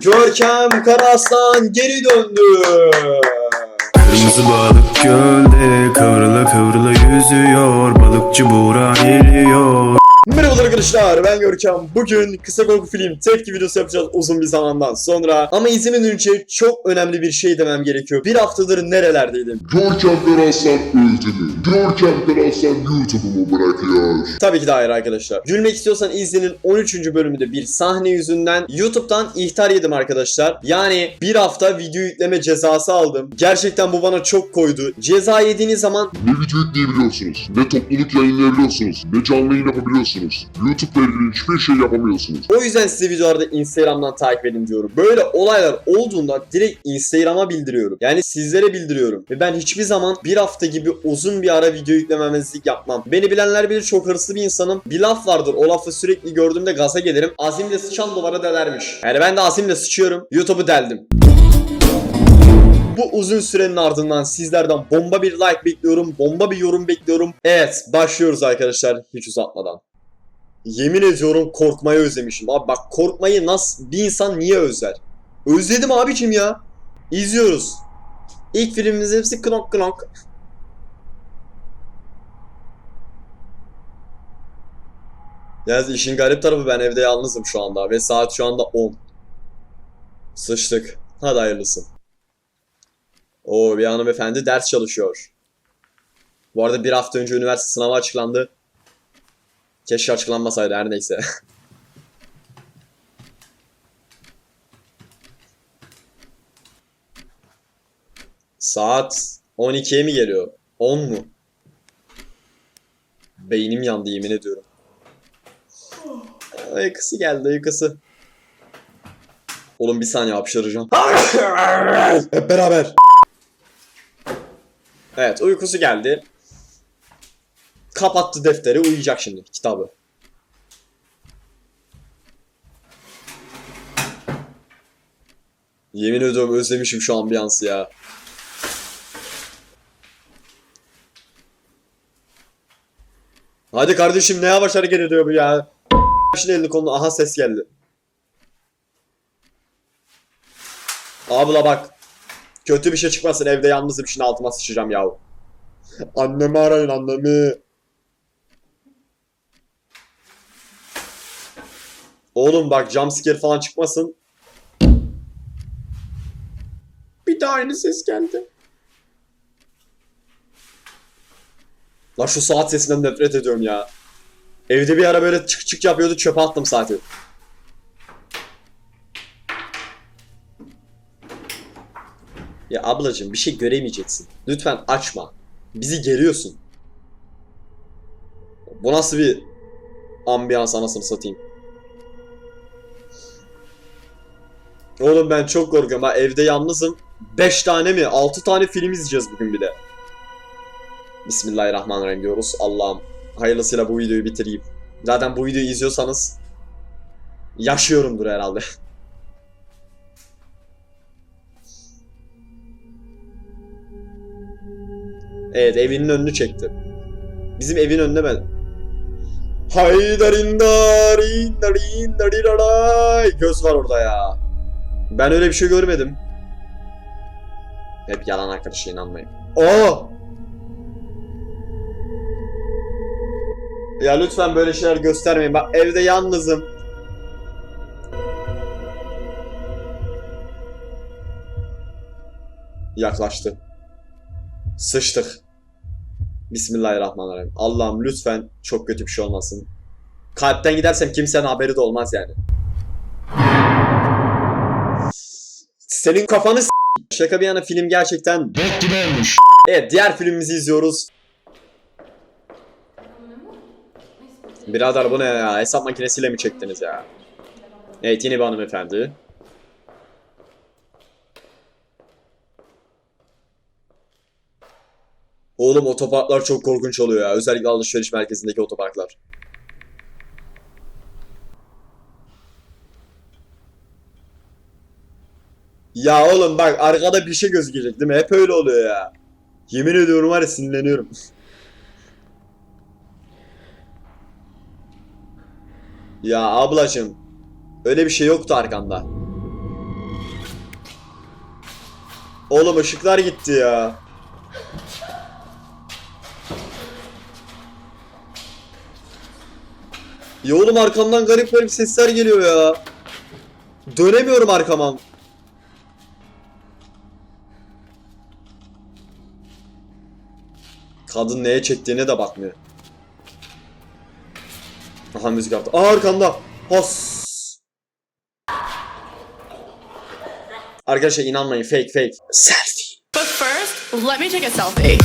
Görkem Karaslan geri döndü. Kırmızı balık gölde kıvrıla kıvrıla yüzüyor Balıkçı Buğra geliyor Merhabalar arkadaşlar ben Görkem. Bugün kısa korku film tepki videosu yapacağız uzun bir zamandan sonra. Ama izlemeden önce çok önemli bir şey demem gerekiyor. Bir haftadır nerelerdeydim? Görkem Karaslan öldü mü? Görkem Karaslan YouTube'u bırakıyor? Tabii ki de hayır arkadaşlar. Gülmek istiyorsan izlenin 13. bölümünde bir sahne yüzünden YouTube'dan ihtar yedim arkadaşlar. Yani bir hafta video yükleme cezası aldım. Gerçekten bu bana çok koydu. Ceza yediğiniz zaman Ne video yükleyebiliyorsunuz, ne topluluk yayınlayabiliyorsunuz, ne canlı yayın yapabiliyorsunuz. YouTube'la ilgili hiçbir şey yapamıyorsunuz. O yüzden size videolarda Instagram'dan takip edin diyorum. Böyle olaylar olduğunda direkt Instagram'a bildiriyorum. Yani sizlere bildiriyorum. Ve ben hiçbir zaman bir hafta gibi uzun bir ara video yüklememezlik yapmam. Beni bilenler bilir çok hırslı bir insanım. Bir laf vardır. O lafı sürekli gördüğümde gaza gelirim. Azimle sıçan duvara delermiş. Yani ben de azimle sıçıyorum. YouTube'u deldim. Bu uzun sürenin ardından sizlerden bomba bir like bekliyorum. Bomba bir yorum bekliyorum. Evet başlıyoruz arkadaşlar hiç uzatmadan. Yemin ediyorum korkmayı özlemişim. Abi bak korkmayı nasıl bir insan niye özler? Özledim abicim ya. İzliyoruz. İlk filmimiz hepsi knok knok. Yalnız işin garip tarafı ben evde yalnızım şu anda ve saat şu anda 10. Sıçtık. Hadi hayırlısı. Oo bir hanımefendi ders çalışıyor. Bu arada bir hafta önce üniversite sınavı açıklandı. Keşke açıklanmasaydı her neyse. Saat 12'ye mi geliyor? 10 mu? Beynim yandı yemin ediyorum. Uykusu geldi uykusu. Oğlum bir saniye hapşıracağım. Hep beraber. Evet uykusu geldi. Kapattı defteri uyuyacak şimdi kitabı. Yemin ediyorum özlemişim şu ambiyansı ya. Hadi kardeşim ne yavaş hareket ediyor bu ya. Şimdi elini kolunu aha ses geldi. Abla bak. Kötü bir şey çıkmasın evde yalnızım şimdi altıma sıçacağım yahu. Annemi arayın annemi. Oğlum bak jumpscare falan çıkmasın. Bir daha aynı ses geldi. Lan şu saat sesinden nefret ediyorum ya. Evde bir ara böyle çık çık yapıyordu çöpe attım saati. Ya ablacığım bir şey göremeyeceksin. Lütfen açma. Bizi geriyorsun. Bu nasıl bir ambiyans anasını satayım. Oğlum ben çok korkuyorum ha evde yalnızım. 5 tane mi 6 tane film izleyeceğiz bugün bir de. Bismillahirrahmanirrahim diyoruz. Allah'ım hayırlısıyla bu videoyu bitireyim. Zaten bu videoyu izliyorsanız yaşıyorumdur herhalde. evet evinin önünü çekti. Bizim evin önüne ben. Haydarin darin darin Göz var orada ya. Ben öyle bir şey görmedim. Hep yalan arkadaşa inanmayın. Aa! Ya lütfen böyle şeyler göstermeyin. Bak evde yalnızım. Yaklaştı. Sıçtık. Bismillahirrahmanirrahim. Allah'ım lütfen çok kötü bir şey olmasın. Kalpten gidersem kimsenin haberi de olmaz yani. Senin kafanı s- Şaka bir yana film gerçekten Bok gibi olmuş Evet diğer filmimizi izliyoruz. Birader bu ne ya? Hesap makinesiyle mi çektiniz ya? Evet yine bir hanımefendi. Oğlum otoparklar çok korkunç oluyor ya. Özellikle alışveriş merkezindeki otoparklar. Ya oğlum bak arkada bir şey gözükecek değil mi? Hep öyle oluyor ya. Yemin ediyorum var ya sinirleniyorum. ya ablacım öyle bir şey yoktu arkanda. Oğlum ışıklar gitti ya. Ya oğlum arkamdan garip garip sesler geliyor ya. Dönemiyorum arkama. Kadın neye çektiğine de bakmıyor. Aha müzik yaptı. Aa arkamda. Hos. Arkadaşlar inanmayın fake fake. Selfie. But first, let me take a selfie.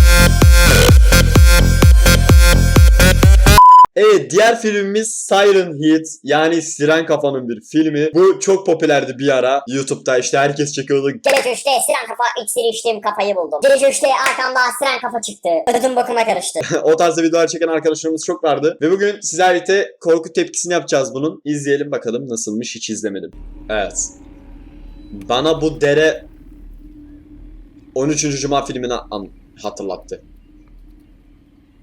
Evet diğer filmimiz Siren Heat yani Siren Kafa'nın bir filmi. Bu çok popülerdi bir ara YouTube'da işte herkes çekiyordu. Gece 3'te siren kafa iksiri içtim kafayı buldum. Gece 3'te arkamda siren kafa çıktı. Ödüm bakıma karıştı. o tarzda videolar çeken arkadaşlarımız çok vardı. Ve bugün sizlerle birlikte korku tepkisini yapacağız bunun. İzleyelim bakalım nasılmış hiç izlemedim. Evet. Bana bu dere 13. Cuma filmini hatırlattı.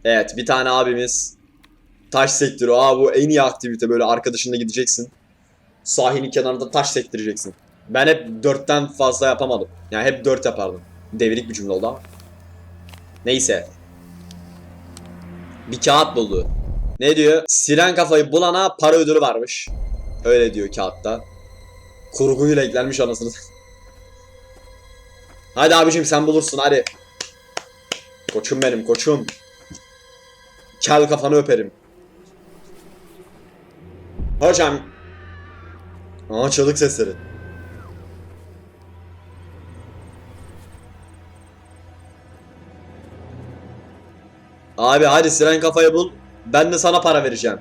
Evet bir tane abimiz taş sektiriyor. Aa bu en iyi aktivite böyle arkadaşınla gideceksin. Sahilin kenarında taş sektireceksin. Ben hep dörtten fazla yapamadım. Yani hep dört yapardım. Devrik bir cümle oldu ama. Neyse. Bir kağıt buldu. Ne diyor? Siren kafayı bulana para ödülü varmış. Öyle diyor kağıtta. Kurguyla eklenmiş anasını. hadi abicim sen bulursun hadi. Koçum benim koçum. Kel kafanı öperim. Hocam. Aa çığlık sesleri. Abi hadi siren kafayı bul. Ben de sana para vereceğim.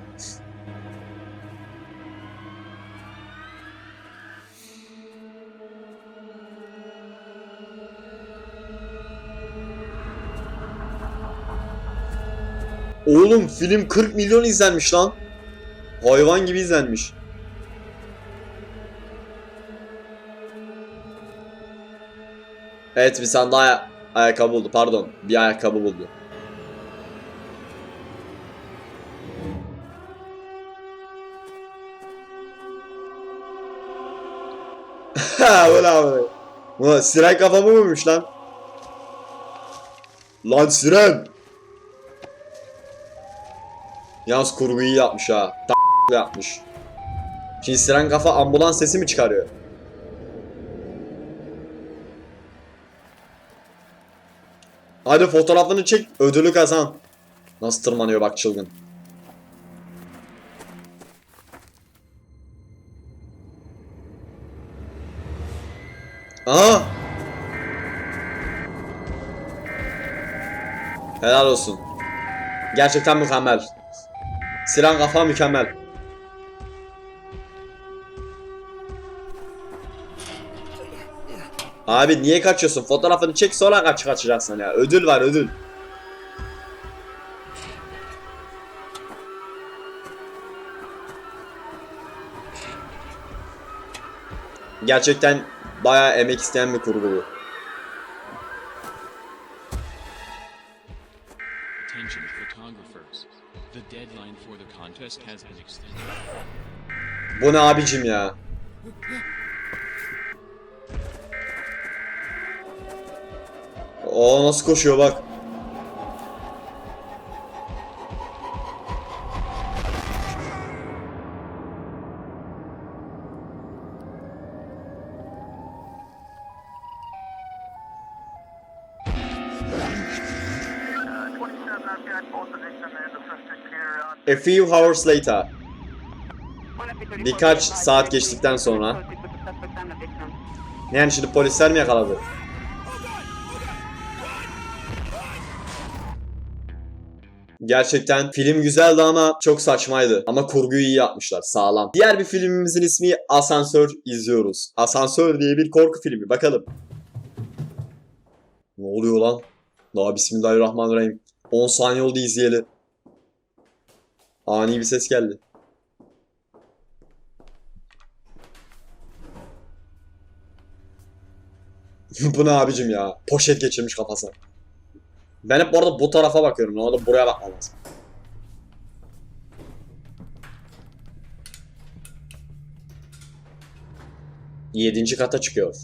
Oğlum film 40 milyon izlenmiş lan. Hayvan gibi izlenmiş. Evet bir tane aya- ayakkabı buldu. Pardon. Bir ayakkabı buldu. Ne abi? Ulan siren kafamı mıymış lan? Lan siren! Yalnız kurguyu yapmış ha. Yapmış. Şimdi kafa ambulans sesi mi çıkarıyor? Hadi fotoğrafını çek, ödülü kazan. Nasıl tırmanıyor bak çılgın. Aha! Helal olsun. Gerçekten mükemmel. Siren kafa mükemmel. Abi niye kaçıyorsun? Fotoğrafını çek sonra kaç kaçacaksın ya. Ödül var ödül. Gerçekten bayağı emek isteyen bir kurgu bu. Attention photographers. The deadline for the contest has been extended. Bu ne abicim ya? O nasıl koşuyor bak. A few hours later. Birkaç saat geçtikten sonra. Yani şimdi polisler mi yakaladı? Gerçekten film güzeldi ama çok saçmaydı. Ama kurguyu iyi yapmışlar. Sağlam. Diğer bir filmimizin ismi Asansör izliyoruz. Asansör diye bir korku filmi. Bakalım. Ne oluyor lan? Daha Bismillahirrahmanirrahim. 10 saniye oldu izleyeli. Ani bir ses geldi. Bu ne abicim ya? Poşet geçirmiş kafasına. Ben hep bu arada bu tarafa bakıyorum. Oldu buraya bakmam lazım. Yedinci kata çıkıyor.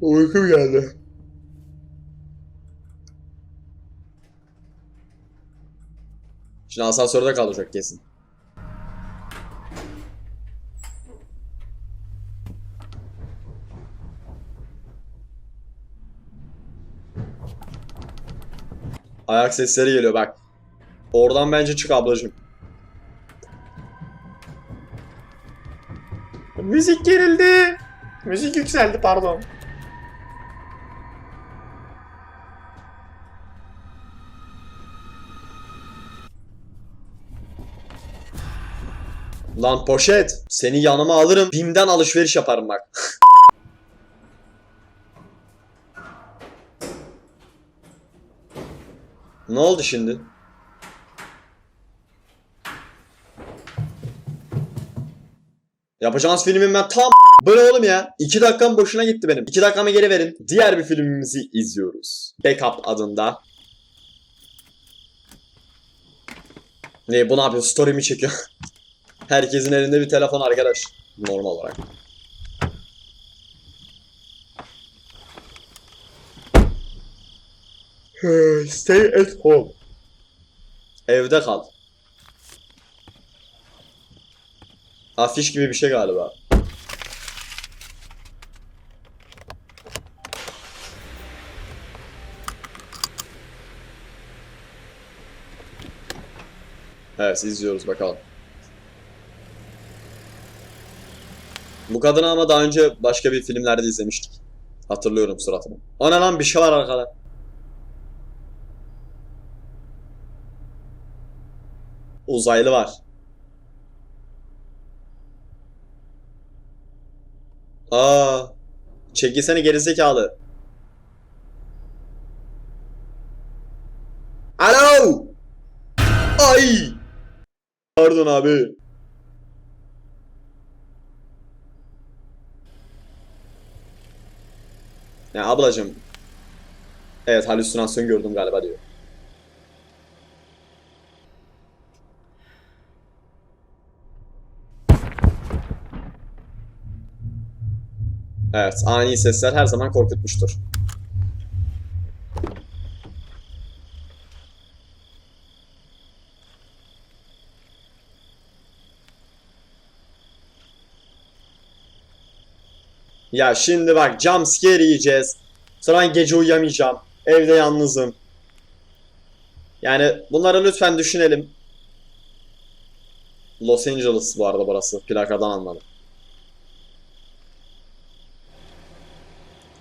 Uykum geldi. Şimdi asansörde kalacak kesin. Ayak sesleri geliyor bak. Oradan bence çık ablacığım. Müzik gerildi. Müzik yükseldi pardon. Lan poşet. Seni yanıma alırım. Bim'den alışveriş yaparım bak. ne oldu şimdi? Yapacağınız filmin ben tam böyle oğlum ya. 2 dakikam boşuna gitti benim. 2 dakikamı geri verin. Diğer bir filmimizi izliyoruz. Backup adında. Ne bu ne yapıyor? Story mi çekiyor? Herkesin elinde bir telefon arkadaş. Normal olarak. Stay at home. Evde kal. Afiş gibi bir şey galiba. Evet izliyoruz bakalım. Bu kadını ama daha önce başka bir filmlerde izlemiştik. Hatırlıyorum suratını. Ne lan bir şey var arkada. Uzaylı var. Aa, çekilsene gerizekalı. Alo! Ay! Pardon abi. Ya ablacım. Evet halüsinasyon gördüm galiba diyor. Evet ani sesler her zaman korkutmuştur. Ya şimdi bak jumpscare yiyeceğiz. Sonra gece uyuyamayacağım. Evde yalnızım. Yani bunları lütfen düşünelim. Los Angeles bu arada burası. Plakadan anladım.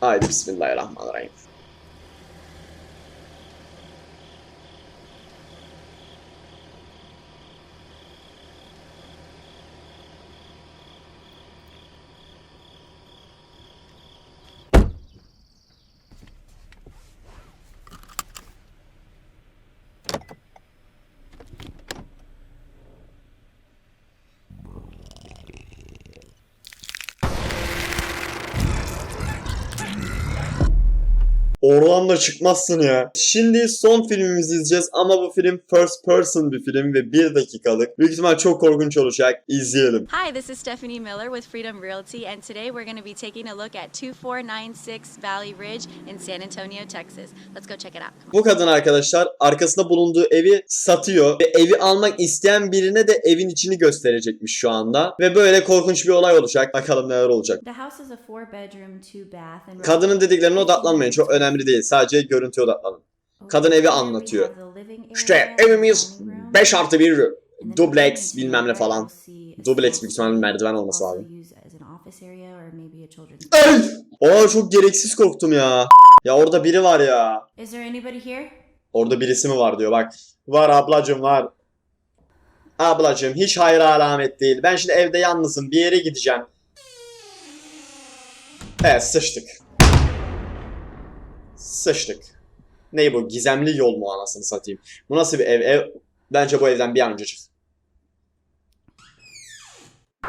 Haydi bismillahirrahmanirrahim. Oradan da çıkmazsın ya. Şimdi son filmimizi izleyeceğiz ama bu film first person bir film ve bir dakikalık. Büyük ihtimal çok korkunç olacak. İzleyelim. Hi, this is Stephanie Miller with Freedom Realty, and today we're going to be taking a look at 2496 Valley Ridge in San Antonio, Texas. Let's go check it out. Bu kadın arkadaşlar arkasında bulunduğu evi satıyor ve evi almak isteyen birine de evin içini gösterecekmiş şu anda. Ve böyle korkunç bir olay olacak. Bakalım neler olacak. The house is a four bedroom, two bath and Kadının dediklerine odaklanmayın. Çok önemli değil. Sadece görüntüye odaklanın. kadın evi anlatıyor. İşte evimiz 5 artı 1 dubleks bilmem ne falan. Dubleks büyük ihtimalle merdiven olması lazım. Ay! Aa çok gereksiz korktum ya. Ya orada biri var ya. Orada birisi mi var diyor bak. Var ablacım var. Ablacım hiç hayra alamet değil. Ben şimdi evde yalnızım bir yere gideceğim. Evet sıçtık. Sıçtık. Ney bu gizemli yol mu anasını satayım. Bu nasıl bir ev? ev... Bence bu evden bir an önce çık.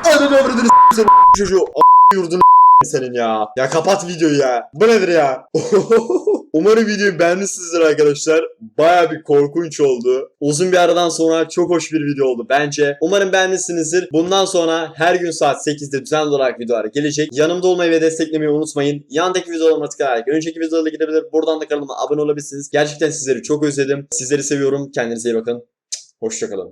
Ananı avradını çocuğu. A** yurdunu senin ya. Ya kapat videoyu ya. Bu nedir ya? Umarım videoyu beğenmişsinizdir arkadaşlar. Baya bir korkunç oldu. Uzun bir aradan sonra çok hoş bir video oldu bence. Umarım beğenmişsinizdir. Bundan sonra her gün saat 8'de düzenli olarak videolar gelecek. Yanımda olmayı ve desteklemeyi unutmayın. Yandaki videolarıma tıklayarak önceki videolara gidebilir. Buradan da kanalıma abone olabilirsiniz. Gerçekten sizleri çok özledim. Sizleri seviyorum. Kendinize iyi bakın. Hoşçakalın.